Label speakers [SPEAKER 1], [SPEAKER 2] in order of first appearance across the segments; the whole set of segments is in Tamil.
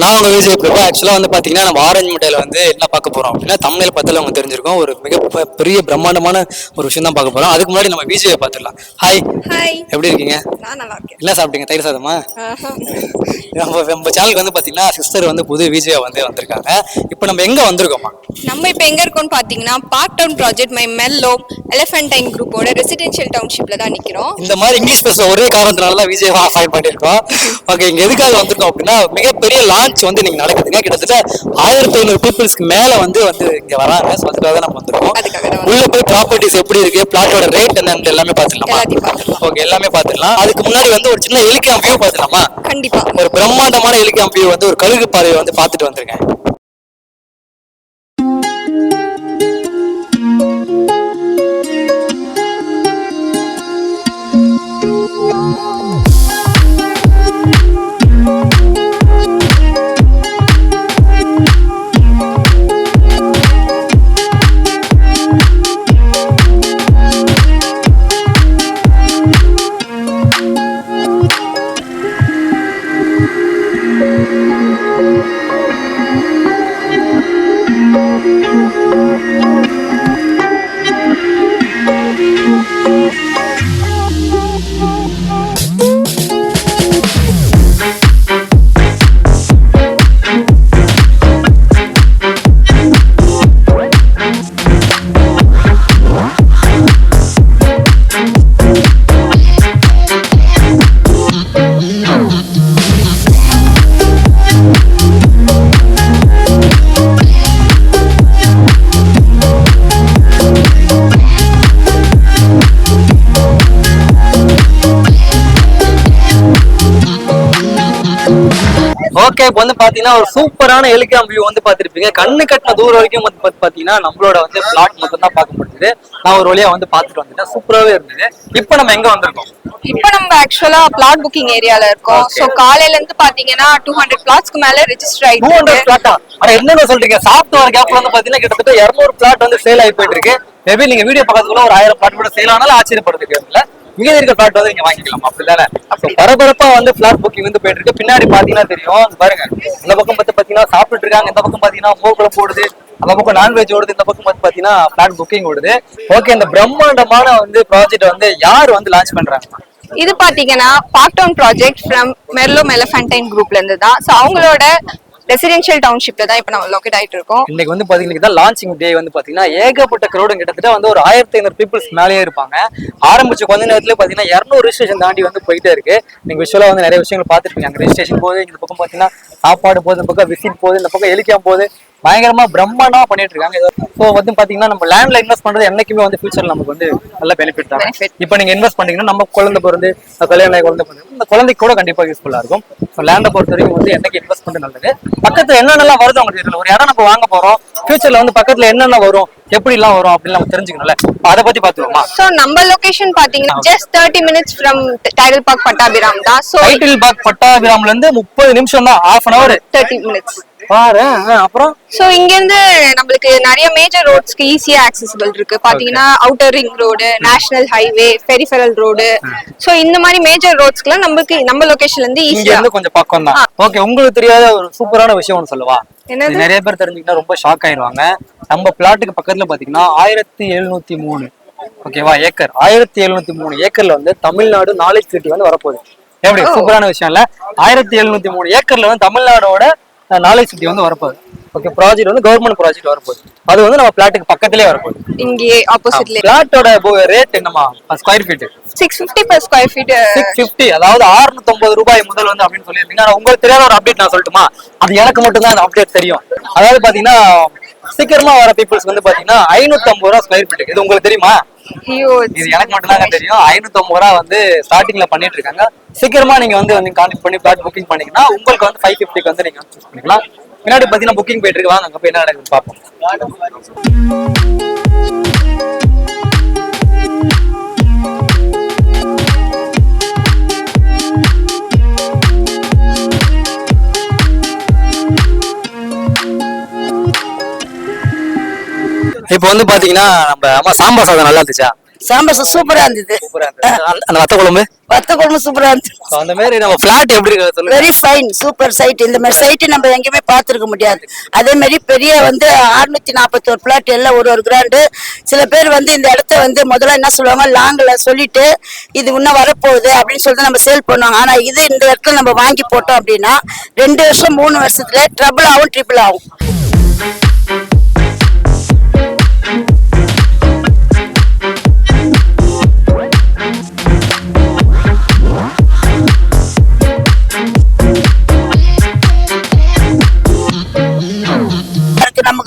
[SPEAKER 1] நான் உங்க விஜய் பிரபா ஆக்சுவலாக வந்து பார்த்தீங்கன்னா நம்ம ஆரஞ்சு முட்டையில் வந்து என்ன பார்க்க போகிறோம் அப்படின்னா தமிழில் பார்த்தாலும் அவங்க தெரிஞ்சிருக்கோம். ஒரு மிக பெரிய பிரம்மாண்டமான ஒரு விஷயம் தான் பார்க்க போகிறோம் அதுக்கு முன்னாடி நம்ம விஜயை பார்த்துடலாம். ஹாய்
[SPEAKER 2] ஹாய்
[SPEAKER 1] எப்படி இருக்கீங்க?
[SPEAKER 2] நான் நல்லா இருக்கேன்.
[SPEAKER 1] என்ன சாப்பிட்டீங்க? தயிர் சாதமா. நம்ம நம்ம சேனலுக்கு வந்து பார்த்தீங்கன்னா சிஸ்டர் வந்து புது விஜயா வந்து வந்திருக்காங்க. இப்போ நம்ம எங்கே வந்திருக்கோமா
[SPEAKER 2] நம்ம இப்போ எங்க இருக்கோம்னு பாத்தீங்கன்னா park town project my Mello Elephantine குரூப்போட ரெசிடென்ஷியல் டவுன்ஷிப்ல தான் நிக்கிறோம்.
[SPEAKER 1] இந்த மாதிரி இங்கிலீஷ் பேசுற ஒரே காரணத்தினால தான் விஜய் அப்பாயிண்ட் பண்ணியிருக்கோம். ஓகே இங்க எதுக்காக வந்திருக்கோம் அப்படின்னா மிகப்பெரிய லான்ச் வந்து நீங்க நடக்குதுங்க கிட்டத்தட்ட ஆயிரத்தி ஐநூறு பீப்புள்ஸ்க்கு மேல வந்து வந்து இங்க வராங்க. ஸோ அதுக்காக நம்ம வந்திருக்கோம். உள்ள போய் ப்ராப்பர்ட்டிஸ் எப்படி இருக்கு பிளாட்டோட ரேட் என்னன்னு எல்லாமே பார்த்துடலாம். ஓகே எல்லாமே பார்த்துடலாம். அதுக்கு முன்னாடி வந்து ஒரு சின்ன எலிகாம் வியூ பார்த்துடலாமா?
[SPEAKER 2] கண்டிப்பா.
[SPEAKER 1] ஒரு பிரம்மாண்டமான எலிகாம் வியூ வந்து ஒரு கழுகு பாறையை வந்து பார்த்துட்டு வந்திருக்கேன். ஓகே இப்போ வந்து பாத்தீங்கன்னா ஒரு சூப்பரான எலிகாம் வியூ வந்து பார்த்திருப்பீங்க. கண்ணு கட்டின தூரம் வரைக்கும் வந்து பாத்து- பாத்தீங்கன்னா நம்மளோட வந்து பிளாட் மட்டும் தான் பார்க்க முடியுது நான் ஒரு வழியா வந்து பார்த்துட்டு வந்துட்டேன். சூப்பராகவே இருந்தது. இப்போ நம்ம எங்க வந்திருக்கோம்?
[SPEAKER 2] இப்போ நம்ம ஆக்சுவலா பிளாட் புக்கிங் ஏரியால இருக்கோம். சோ காலையில இருந்து பாத்தீங்கன்னா டூ ஹண்ட்ரட் பிளாட்ஸ்க்கு மேல ரெஜிஸ்டர்
[SPEAKER 1] டூ
[SPEAKER 2] ஆயிட்டு
[SPEAKER 1] ஹண்ட்ரட்
[SPEAKER 2] இருக்கு
[SPEAKER 1] பிளாட்டா ஆனா என்னென்ன சொல்றீங்க? சாப்பிட்டு வர கேப்ல வந்து பாத்தீங்கன்னா கிட்டத்தட்ட இருநூறு பிளாட் வந்து சேல் ஆகி போயிட்டு இருக்கு. மேபி நீங்க வீடியோ பக்கத்துல ஒரு ஆயிரம் பிளாட் கூட சேல் ஆனாலும் ஆச்சரியப்படுறதுக்கு மீதி இருக்க பிளாட் வந்து நீங்க வாங்கிக்கலாம் அப்படிதானே அப்போ பரபரப்பா வந்து பிளாட் புக்கிங் வந்து போயிட்டு இருக்கு. பின்னாடி பாத்தீங்கன்னா தெரியும் பாருங்க. இந்த பக்கம் பார்த்து பாத்தீங்கன்னா சாப்பிட்டுட்டு இருக்காங்க. இந்த பக்கம் பாத்தீங்கன்னா மூக்குல போடுது அந்த பக்கம் நான்வெஜ் ஓடுது. இந்த பக்கம் வந்து பாத்தீங்கன்னா பிளாட் புக்கிங் ஓடுது. ஓகே இந்த பிரம்மாண்டமான வந்து ப்ராஜெக்ட் வந்து யார் வந்து லான்ச் பண்றாங்க?
[SPEAKER 2] இது பாத்தீங்கன்னா park town project from Merlo Elephantine குரூப்ல இருந்து தான். சோ அவங்களோட ரெசிடென்ஷியல் டவுன்ஷிப்ல தான் இப்போ நம்ம லொக்கேட் ஆயிட்டு இருக்கோம்.
[SPEAKER 1] இன்னைக்கு வந்து பாத்தீங்கன்னா லான்ச்சிங் டே வந்து பாத்தீங்கன்னா ஏகப்பட்ட க்ரௌடு கிட்டத்தட்ட வந்து ஒரு ஆயிரத்தி ஐநூறு பீப்புள்ஸ் மேலேயே இருப்பாங்க. ஆரம்பிச்ச கொஞ்ச நேரத்துல பாத்தீங்கன்னா இரநூறு ரிஜிஸ்ட்ரேஷன் தாண்டி வந்து போயிட்டே இருக்கு. நீங்க விஷுவலா வந்து நிறைய விஷயங்கள் பார்த்துருப்பீங்க. அங்க ரிஜிஸ்ட்ரேஷன் போது இந்த பக்கம் பாத்தீங்கன்னா சாப்பாடு போகுது இந்த பக்கம் விசிட் போகுது இந்த பக்கம் எலிக்காம் போகுது. பயங்கரமா பிரம்மாண்டமா பண்ணிட்டு இருக்காங்க ஸோ வந்து பாத்தீங்கன்னா நம்ம லேண்ட்ல இன்வெஸ்ட் பண்றது என்னைக்குமே வந்து ஃபியூச்சர்ல நமக்கு வந்து நல்ல பெனிஃபிட் தான். இப்போ நீங்க இன்வெஸ்ட் பண்ணீங்கன்னா நம்ம குழந்தை பிறந்து கல்யாணம் ஆகி குழந்தை பிறந்து இந்த குழந்தைக்கு கூட கண்டிப்பா யூஸ்ஃபுல்லா இருக்கும். ஸோ லேண்டை பொறுத்த வரைக்கும் வந்து என்னைக்கு இன்வெஸ்ட் பண்றது நல்லது. பக்கத்துல என்னென்னலாம் வருது உங்களுக்கு தெரியல. ஒரு இடம் நம்ம வாங்க போறோம். ஃபியூச்சர்ல வந்து பக்கத்துல என்னென்ன வரும் எப்படி எல்லாம் வரும் அப்படின்னு நம்ம தெரிஞ்சுக்கணும்ல. அதை பத்தி பாத்துருவோமா
[SPEAKER 2] சோ நம்ம லொகேஷன் பாத்தீங்கன்னா just thirty minutes from Tidel park Pattabiram தான். சோ
[SPEAKER 1] டைட்டில் பாக் பட்டாபிராம்ல இருந்து முப்பது நிமிஷம் தான் half an hour
[SPEAKER 2] thirty minutes
[SPEAKER 1] பாரு அப்புறம்?
[SPEAKER 2] சோ இங்க இருந்து நம்மளுக்கு நிறைய மேஜர் ரோட்ஸ்க்கு ஈஸியா ஆக்சசிபிள் இருக்கு. பாத்தீங்கன்னா outer ring road national highway peripheral road so இந்த மாதிரி மேஜர் ரோட்ஸ்க்குலாம் நமக்கு நம்ம லொகேஷன்ல இருந்து ஈஸியா
[SPEAKER 1] இருந்து கொஞ்சம் பக்கம் தான் ஓகே உங்களுக்கு தெரியாத ஒரு சூப்பரான விஷயம் ஒன்று சொல்லவா? இது நிறைய பேர் தெரிஞ்சுக்கிட்டா ரொம்ப ஷாக் ஆயிருவாங்க. நம்ம பிளாட்டுக்கு பக்கத்துல பாத்தீங்கன்னா ஆயிரத்தி எழுநூத்தி மூணு. ஓகேவா ஏக்கர். ஆயிரத்தி எழுநூத்தி மூணு ஏக்கர்ல வந்து தமிழ்நாடு நாலேஜ் சிட்டி வந்து வரப்போகுது. எப்படி? சூப்பரான விஷயம் இல்ல? ஆயிரத்தி எழுநூத்தி மூணு ஏக்கர்ல வந்து தமிழ்நாடோட நாலேஜ் சிட்டி வந்து வரப்போகுது. ஓகே ப்ராஜெக்ட் வந்து கவர்மெண்ட் ப்ராஜெக்ட் வரப்போகுது. அது வந்து நம்ம பிளாட்டுக்கு பக்கத்திலே வரப்போகுது.
[SPEAKER 2] இங்கே ஆப்போசிட்ல
[SPEAKER 1] பிளாட்டோட ரேட் என்னமா square feet
[SPEAKER 2] six fifty per square feet
[SPEAKER 1] six fifty அதாவது 650 ரூபாய் முதல் வந்து அப்படின்னு சொல்லியிருந்தீங்க. ஆனா உங்களுக்கு தெரியாத ஒரு அப்டேட் நான் சொல்லட்டுமா? அது எனக்கு மட்டும்தான் அந்த அப்டேட் தெரியும். அதாவது பாத்தீங்கன்னா சீக்கிரமா வர பீப்புள்ஸ் வந்து பாத்தீங்கன்னா 550 ரூபா ஸ்கொயர் ஃபீட் இது உங்களுக்கு தெரியுமா?
[SPEAKER 2] ஐயோ
[SPEAKER 1] இது எனக்கு மட்டும் தாங்க தெரியும். 550 ரூபா வந்து ஸ்டார்டிங்ல பண்ணிட்டு இருக்காங்க. சீக்கிரமா நீங்க வந்து வந்து கான்டெக்ட் பண்ணி பிளாட் புக்கிங் பண்ணீங்கன்னா உங்களுக்கு வந்து ஃபைவ் ஃபிஃப்டிக்கு வந்து நீங்க சூஸ் பண்ணிக்கலாம். பின்னாடி பாத்தீங்கன்னா புக்கிங் போயிட்டு இருக்கு. வாங்க அங்க போய் என்ன நடக்குதுன்னு பார்ப்போம். இப்போ வந்து பாத்தீங்கன்னா நம்ம அம்மா சாம்பார் சாதம் நல்லா இருந்துச்சா?
[SPEAKER 3] சாம்பார் சாதம் சூப்பரா இருந்தது.
[SPEAKER 1] அந்த- வத்த குழம்பு?
[SPEAKER 3] வத்த குழம்பு சூப்பரா இருந்தது.
[SPEAKER 1] So, அந்த மாதிரி நம்ம பிளாட் எப்படி இருக்கு
[SPEAKER 3] வெரி ஃபைன் சூப்பர் சைட் இந்த மாதிரி சைட் நம்ம எங்கேயுமே பார்த்துருக்க முடியாது. அதே மாதிரி பெரிய வந்து அறுநூத்தி நாற்பத்தோரு பிளாட் எல்லாம் ஒரு ஒரு கிராண்டு சில பேர் வந்து இந்த இடத்த வந்து முதல்ல என்ன சொல்லுவாங்க? லாங்கில் சொல்லிட்டு இது இன்னும் வரப்போகுது அப்படின்னு சொல்லிட்டு நம்ம சேல் பண்ணுவாங்க. ஆனா இது இந்த இடத்துல நம்ம வாங்கி போட்டோம் அப்படின்னா ரெண்டு வருஷம் மூணு வருஷத்துல ட்ரபிள் ஆகும் ட்ரிபிள் ஆகும்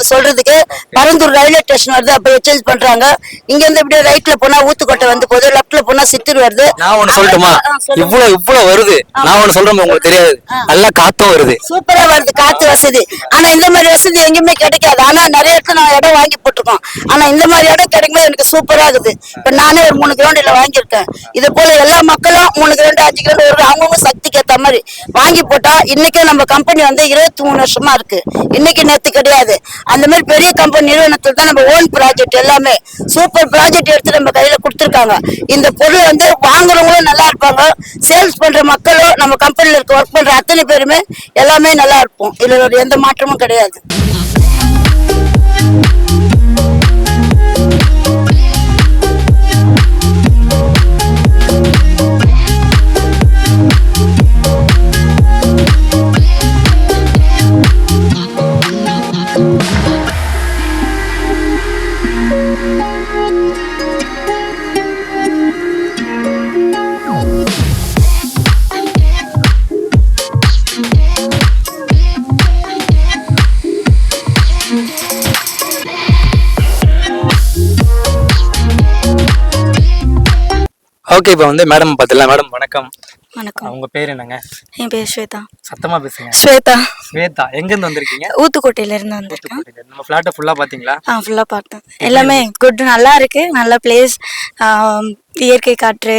[SPEAKER 3] சொல்றதுக்கு பரந்தூர் ரயில்வே ஸ்டேஷன் வருது. அப்ப எக்ஸ்சேஞ்ச் பண்றாங்க. இங்க இருந்து இப்படியே ரைட்ல போனா ஊத்துக்கோட்டை வந்து போகுது. லெஃப்ட்ல போனா சித்தூர் வருது.
[SPEAKER 1] நான் ஒண்ணு சொல்லட்டுமா. இவ்வளவு இவ்வளவு வருது. நான் ஒண்ணு சொல்றேன் உங்களுக்கு தெரியாது. நல்லா காத்தும் வருது.
[SPEAKER 3] சூப்பரா வருது. காத்து வசதி. ஆனா இந்த மாதிரி வசதி எங்கேயுமே கிடைக்காது. ஆனா நிறைய இடத்துல நான் இடம் வாங்கி போட்டிருக்கோம். ஆனா இந்த மாதிரி இடம் கிடைக்கும்போது எனக்கு சூப்பரா இருக்குது. இப்ப நானே ஒரு மூணு கிரவுண்ட் இதுல வாங்கியிருக்கேன். இது போல எல்லா மக்களும் மூணு கிரவுண்ட் அஞ்சு கிரவுண்ட் ஒரு அவங்கவுங்க சக்திக்கு ஏத்த மாதிரி வாங்கி போட்டா இன்னைக்கு நம்ம கம்பெனி வந்து இருபத்தி மூணு வருஷமா இருக்கு. இன்னைக்கு நேத்து கிடையாது. அந்த மாதிரி பெரிய கம்பெனி நிறுவனத்துல தான் நம்ம ஓன் ப்ராஜெக்ட் எல்லாமே. சூப்பர் ப்ராஜெக்ட் எடுத்து நம்ம கையில கொடுத்துருக்காங்க. இந்த பொருள் வந்து வாங்குறவங்களும் நல்லா இருப்பாங்க. சேல்ஸ் பண்ற மக்களும் நம்ம கம்பெனில இருக்க ஒர்க் பண்ற அத்தனை பேருமே எல்லாமே நல்லா இருப்போம். இதுல எந்த மாற்றமும் கிடையாது.
[SPEAKER 1] ஓகே இப்போ வந்து மேடம் பாத்துலாம் மேடம் வணக்கம்.
[SPEAKER 4] வணக்கம்.
[SPEAKER 1] உங்க பேர் என்னங்க?
[SPEAKER 4] என் பேர் ஸ்வேதா.
[SPEAKER 1] சத்தமா பேசுங்க.
[SPEAKER 4] ஸ்வேதா.
[SPEAKER 1] ஸ்வேதா எங்க இருந்து வந்திருக்கீங்க?
[SPEAKER 4] ஊத்துக்கோட்டையில இருந்து வந்திருக்கேன்.
[SPEAKER 1] நம்ம பிளாட்டை ஃபுல்லா பாத்தீங்களா?
[SPEAKER 4] ஆ ஃபுல்லாக பார்த்தேன் எல்லாமே குட் நல்லா இருக்கு. நல்ல பிளேஸ் இயற்கை காற்று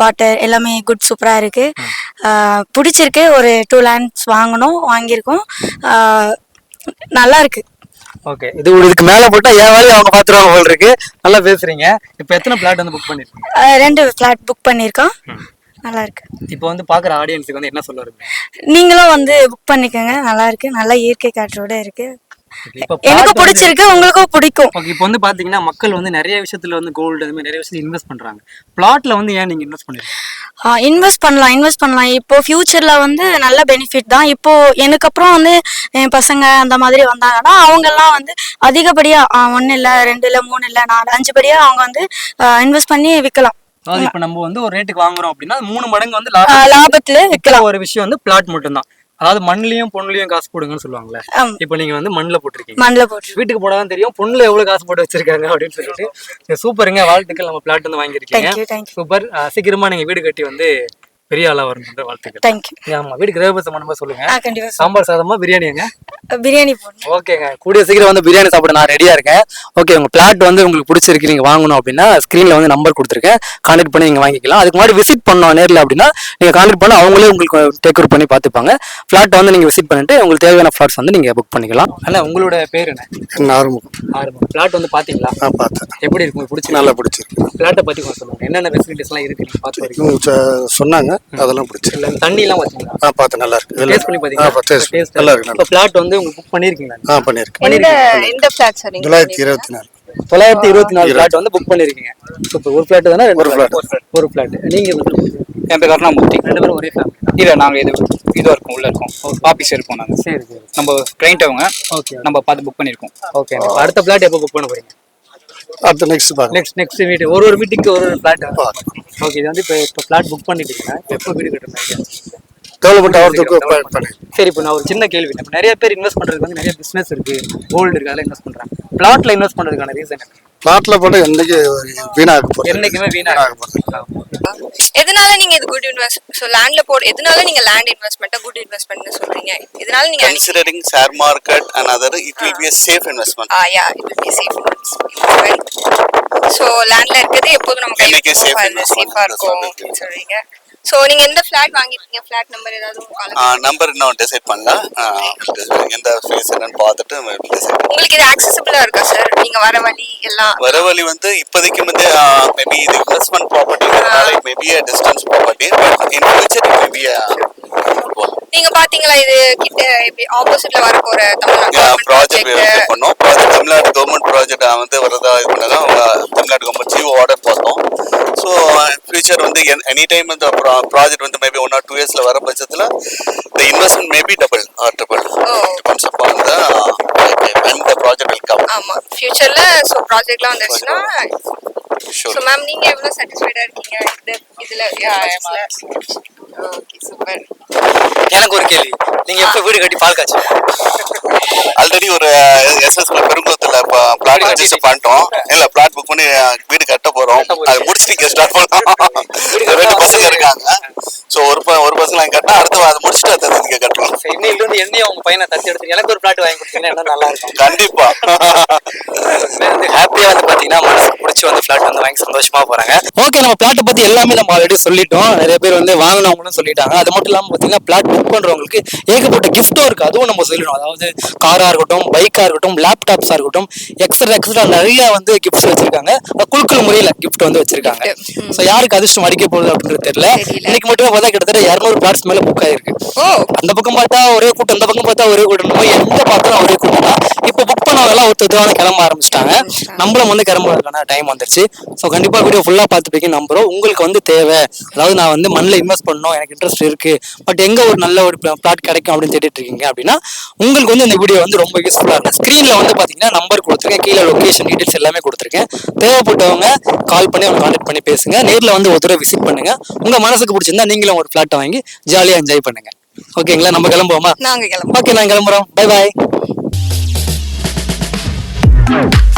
[SPEAKER 4] வாட்டர் எல்லாமே குட் சூப்பராக இருக்கு. ஆ, பிடிச்சிருக்கு. ஒரு டூ லேண்ட்ஸ் வாங்கணும் வாங்கியிருக்கோம். நல்லா இருக்கு.
[SPEAKER 1] ஓகே இது இதுக்கு மேல போட்டா என் வேலையை அவங்க பாத்துருவாங்க போல் இருக்கு. நல்லா பேசுறீங்க. இப்போ எத்தனை பிளாட் வந்து புக் பண்ணிருக்கீங்க?
[SPEAKER 4] ரெண்டு ஃப்ளாட் புக் பண்ணியிருக்கோம் நல்லா இருக்கு.
[SPEAKER 1] இப்போ வந்து பாக்குற ஆடியன்ஸுக்கு வந்து என்ன சொல்ல
[SPEAKER 4] நீங்களும் வந்து புக் பண்ணிக்கோங்க. நல்லா இருக்கு. நல்ல இயற்கை காற்றோட இருக்கு. எனக்கு பிடிச்சிருக்கு உங்களுக்கும் பிடிக்கும்.
[SPEAKER 1] ஓகே இப்போ வந்து பாத்தீங்கன்னா மக்கள் வந்து நிறைய விஷயத்துல வந்து கோல்டு அந்த மாதிரி நிறைய விஷயத்துல இன்வெஸ்ட் பண்றாங்க. பிளாட்ல வந்து ஏன் நீங்க இன்வெஸ்ட் பண்ணிருக்கீங்க?
[SPEAKER 4] இன்வெஸ்ட் பண்ணலாம் இன்வெஸ்ட் பண்ணலாம். இப்போ ஃபியூச்சர்ல வந்து நல்ல பெனிஃபிட் தான். இப்போ எனக்கு அப்புறம் வந்து என் பசங்க அந்த மாதிரி வந்தாங்கன்னா அவங்க எல்லாம் வந்து அதிகப்படியா ஒன்னு இல்ல ரெண்டு இல்ல மூணு இல்ல நாலு அஞ்சு படியா அவங்க வந்து இன்வெஸ்ட் பண்ணி விற்கலாம்
[SPEAKER 1] அதாவது இப்போ நம்ம வந்து ஒரு ரேட்டுக்கு வாங்குறோம் அப்படின்னா மூணு மடங்கு வந்து
[SPEAKER 4] லாபத்துல விற்கலாம்
[SPEAKER 1] ஒரு விஷயம் வந்து பிளாட் மட்டும்தான். அதாவது மண்ணிலையும் பொண்ணுலயும் காசு போடுங்கன்னு சொல்லுவாங்கல்ல.
[SPEAKER 4] ஆம்.
[SPEAKER 1] இப்போ நீங்க வந்து மண்ணுல போட்டிருக்கீங்க.
[SPEAKER 4] மண்ணில் போட்டு
[SPEAKER 1] வீட்டுக்கு போனாதான் தெரியும் பொண்ணுல எவ்வளவு காசு போட்டு வச்சிருக்காங்க அப்படின்னு சொல்லிட்டு. சூப்பருங்க. வாழ்த்துக்கள். நம்ம பிளாட் வந்து வாங்கியிருக்கீங்க.
[SPEAKER 4] Thank you
[SPEAKER 1] super. சீக்கிரமா நீங்க வீடு கட்டி வந்து பெரிய ஆளா வரணுன்ற வாழ்த்துக்கள். ஆமா வீடு கிரகப சம்பந்தமா சொல்லுங்க. சாம்பார் சாதமா பிரியாணிங்க
[SPEAKER 4] பிரியாணி போடணும்.
[SPEAKER 1] ஓகேங்க. கூடிய சீக்கிரம் வந்து பிரியாணி சாப்பிட நான் ரெடியா இருக்கேன். ஓகே உங்க பிளாட் வந்து உங்களுக்கு பிடிச்சிருக்கு நீங்க வாங்கணும் அப்படின்னா ஸ்கிரீன்ல வந்து நம்பர் கொடுத்துருக்கேன். கான்டாக்ட் பண்ணி நீங்க வாங்கிக்கலாம். அதுக்கு முன்னாடி விசிட் பண்ணோம் நேர்ல அப்படின்னா நீங்க கான்டாக்ட் பண்ண அவங்களே உங்களுக்கு டேக் ஓவர் பண்ணி பார்த்துப்பாங்க. பிளாட் வந்து நீங்க விசிட் பண்ணிட்டு உங்களுக்கு தேவையான ஃபிளாட்ஸ் வந்து நீங்க புக் பண்ணிக்கலாம். அண்ணா உங்களோட பேர் என்ன?
[SPEAKER 5] ஆரம்பம்
[SPEAKER 1] ஆரம்பம் பிளாட் வந்து பாத்தீங்களா?
[SPEAKER 5] நான் பார்த்தேன்
[SPEAKER 1] எப்படி இருக்கு? பிடிச்சி
[SPEAKER 5] நல்லா பிடிச்சிருக்கு.
[SPEAKER 1] பிளாட்டை பத்தி கொஞ்சம் சொல்லுங்க. என்னென்ன ஃபெசிலிட்டிஸ் எல்லாம் இருக்கு? நீங்க பார்த்து
[SPEAKER 5] சொன்னாங்க. அதெல்லாம் பிடிச்சிருக்கு.
[SPEAKER 1] இல்ல தண்ணி எல்லாம் வச்சீங்களா?
[SPEAKER 5] ஆ பார்த்தேன் நல்லா இருக்கு.
[SPEAKER 1] டேஸ்ட் பண்ணி.
[SPEAKER 5] நல்லா இருக்கு
[SPEAKER 1] இப்போ பிளாட் வந்து புக் பண்ணிருக்கீங்களா
[SPEAKER 5] ஆ பண்ணியிருக்கேன்
[SPEAKER 2] எந்த எந்த ஃபிளாட் சார்
[SPEAKER 5] தொள்ளாயிரத்தி இருபத்தி நாலு.
[SPEAKER 1] தொள்ளாயிரத்தி இருபத்தி நாலு பிளாட் வந்து புக் பண்ணிருக்கீங்க. சூப்பர். ஒரு பிளாட் தானே? ரெண்டு
[SPEAKER 5] ஒரு.
[SPEAKER 1] ஒரு பிளாட் நீங்க
[SPEAKER 6] என் பேர் கருணாமூர்த்தி.
[SPEAKER 1] ரெண்டு பேரும் ஒரே ஃபேமிலி
[SPEAKER 6] இல்ல நாங்க இது இதுவா இருக்கோம் உள்ள இருக்கோம். ஆபீஸ் இருக்கோம் நாங்க.
[SPEAKER 1] சரி சரி.
[SPEAKER 6] நம்ம கிளைண்ட் அவங்க
[SPEAKER 1] ஓகே
[SPEAKER 6] நம்ம பார்த்து புக் பண்ணிருக்கோம்.
[SPEAKER 1] ஓகே அடுத்த பிளாட் எப்போ புக் பண்ண போறீங்க?
[SPEAKER 5] அடுத்த நெக்ஸ்ட்
[SPEAKER 1] நெக்ஸ்ட் நெக்ஸ்ட் வீடு. ஒரு ஒரு வீட்டுக்கு ஒரு ஒரு பிளாட் ஓகே இது வந்து இப்போ இப்போ புக் பண்ணிட்டீங்க எப்போ வீடு கட்டுற மாதிரி?
[SPEAKER 5] டெவலப்மெண்ட் ஆகிறதுக்கு ப-
[SPEAKER 1] சரி இப்போ நான் ஒரு சின்ன கேள்வி. இப்போ நிறைய பேர் இன்வெஸ்ட் பண்றதுக்கு வந்து நிறைய பிசினஸ் இருக்கு. கோல்டு இருக்கு இன்வெஸ்ட் பண்றாங்க. பிளாட்ல இன்வெஸ்ட் பண்றதுக்கான ரீசன்
[SPEAKER 5] பிளாட்ல போட்டு என்னைக்கு வீணாக போகுது?
[SPEAKER 1] என்னைக்குமே வீணா
[SPEAKER 5] வீணாக போகுது.
[SPEAKER 2] எதனால நீங்க இது குட் இன்வெஸ்ட் ஸோ லேண்ட்ல போட எதனால நீங்க லேண்ட் இன்வெஸ்ட்மெண்ட்டை குட் இன்வெஸ்ட்மெண்ட்னு சொல்றீங்க? இதனால நீங்க
[SPEAKER 7] considering share market and other, it will be a safe investment.
[SPEAKER 2] Ah yeah it will be safe so லேண்ட்ல இருக்கிறது எப்போதும் நமக்கு
[SPEAKER 7] என்னைக்கும் safe investment.
[SPEAKER 2] சேஃபா இருக்கும் சொல்றீங்க? சோ நீங்க எந்த ஃபிளாட் வாங்கிருக்கீங்க? ஃபிளாட் நம்பர் ஏதாவது
[SPEAKER 7] நம்பர் இன்னும் டிசைட் பண்ணல. ஆஹ் எந்த ஃபேஸ் என்னன்னு பார்த்துட்டு
[SPEAKER 2] உங்களுக்கு இது அக்சசிபிளா இருக்கா சார் நீங்க வர வழி எல்லாம்?
[SPEAKER 7] வர வழி வந்து இப்போதைக்கு வந்து மேபி இது investment property maybe distance property in future maybe
[SPEAKER 2] நீங்க பாத்தீங்களா இது கிட்ட இப்படி ஆப்போசிட்ல வர போற தமிழ்நாடு
[SPEAKER 7] ப்ராஜெக்ட் பண்ணோம். ப்ராஜெக்ட் தமிழ்நாடு கவர்மெண்ட் ப்ராஜெக்ட் வந்து வரதா இது பண்ணதான் தமிழ்நாடு கவர்மெண்ட் ஜியோ ஆர்டர் பார்த்தோம் வந்து எனி டைம் இந்த ப்ராஜெக்ட் வந்து மேபி ஒன் ஆர் டூ இயர்ஸ்ல வர பட்சத்தில் the investment maybe double or triple. Depends upon the and the project will come
[SPEAKER 2] ஆமா. ஃபியூச்சர்ல சோ ப்ராஜெக்ட்லாம் வந்துருச்சுன்னா
[SPEAKER 7] ஷூர்
[SPEAKER 2] சோ மேம் நீங்க எவ்வளவு சாட்டிஸ்ஃபைடா இருக்கீங்க? இது இதுல ஓகே சூப்பர்
[SPEAKER 1] எனக்கு ஒரு கேள்வி. நீங்க எப்ப வீடு கட்டி பால் காய்ச்சி
[SPEAKER 7] ஆல்ரெடி ஒரு எஸ்எஸ் பெருங்குளத்துல பிளாட் ரெஜிஸ்டர் பண்ணிட்டோம். இல்ல பிளாட் புக் பண்ணி வீடு கட்ட போறோம். அது முடிச்சுட்டு இங்க ஸ்டார்ட் பண்ணோம். ரெண்டு பசங்க இருக்காங்க. சோ ஒரு ப- ஒரு பசங்க அங்க கட்டினா அடுத்து அதை முடிச்சுட்டு அடுத்தது இங்க கட்டுறோம்
[SPEAKER 1] இன்னையில இருந்து என்னையும் உங்க பையனை தத்து எடுத்து எனக்கு ஒரு பிளாட் வாங்கி கொடுத்தீங்கன்னா இன்னும் நல்லா இருக்கும்.
[SPEAKER 7] கண்டிப்பா.
[SPEAKER 1] ஹாப்பியா வந்து பாத்தீங்கன்னா மனசுக்கு பிடிச்சி வந்து பிளாட் வந்து வாங்கி சந்தோஷமா போறாங்க. ஓகே நம்ம பிளாட்டை பத்தி எல்லாமே நம்ம ஆல்ரெடி சொல்லிட்டோம். நிறைய பேர் வந்து வாங்கினவங்களும் சொல்லிட்டாங்க. அது மட்டும் இல்லாம பாத்தீங்கன்னா பிளாட் புக் பண்றவங்களுக்கு ஏகப்பட்ட கிஃப்ட்டும் இருக்கு. அதுவும் நம்ம சொல்லணும் அதாவது காரா இருக்கட்டும் பைக்கா இருக்கட்டும் லேப்டாப்ஸா இருக்கட்டும் எக்ஸ்ட்ரா எக்ஸ்ட்ரா நிறைய வந்து கிஃப்ட்ஸ் வச்சிருக்காங்க. குழுக்கள் முறையில கிஃப்ட் வந்து வச்சிருக்காங்க. ஸோ யாருக்கு அதிர்ஷ்டம் அடிக்க போகுது அப்படின்றது தெரியல. இன்னைக்கு மட்டும் பார்த்தா கிட்டத்தட்ட இரநூறு பிளாட்ஸ் மேல புக் ஆயிருக்கு. அந்த பக்கம் பார்த்தா ஒரே கூட்டம் இந்த பக்கம் பார்த்தா ஒரே கூட்டம். எங்க பார்த்தாலும் ஒரே கூட்டம் தான் புக் பண்ணவங்க எல்லாம் ஒருத்தர் கிளம்ப ஆரம்பிச்சிட்டாங்க. நம்மளும் வந்து கிளம்புறதுக்கான டைம் வந்துருச்சு. ஸோ கண்டிப்பா வீடியோ ஃபுல்லா பார்த்துப்பீங்க நம்புறோம். உங்களுக்கு வந்து தேவை. அதாவது நான் வந்து மண்ணில் இன்வெஸ்ட் பண்ணணும். எனக்கு இன்ட்ரெஸ்ட் இருக்கு. பட் எங்க ஒரு நல்ல ஒரு பிளாட் கிடைக்கும் அப்படின்னு தேடிட்டு இருக்கீங்க அப்படின்னா உங்களுக்கு வந்து இந்த வீடியோ வந்து ரொம்ப யூஸ்ஃபுல்லா இருக்கும். ஸ்க்ரீன்ல வந்து பாத்தீங்கன்னா நம்பர் கொடுத்துருக்கேன். கீழே லொகேஷன் டீடைல்ஸ் எல்லாமே கொடுத்துருக்கேன். தேவைப்பட்டவங்க கால் பண்ணி அவங்க கான்டாக்ட் பண்ணி பேசுங்க. நேர்ல வந்து ஒரு தடவை விசிட் பண்ணுங்க. உங்க மனசுக்கு பிடிச்சிருந்தா நீங்களும் ஒரு பிளாட்டை வாங்கி ஜாலியா என்ஜாய் பண்ணுங்க. ஓகேங்களா நம்ம கிளம்புவோமா?
[SPEAKER 2] நாங்க கிளம்புறோம்
[SPEAKER 1] ஓகே நான் கிளம்புறோம். Bye bye Go.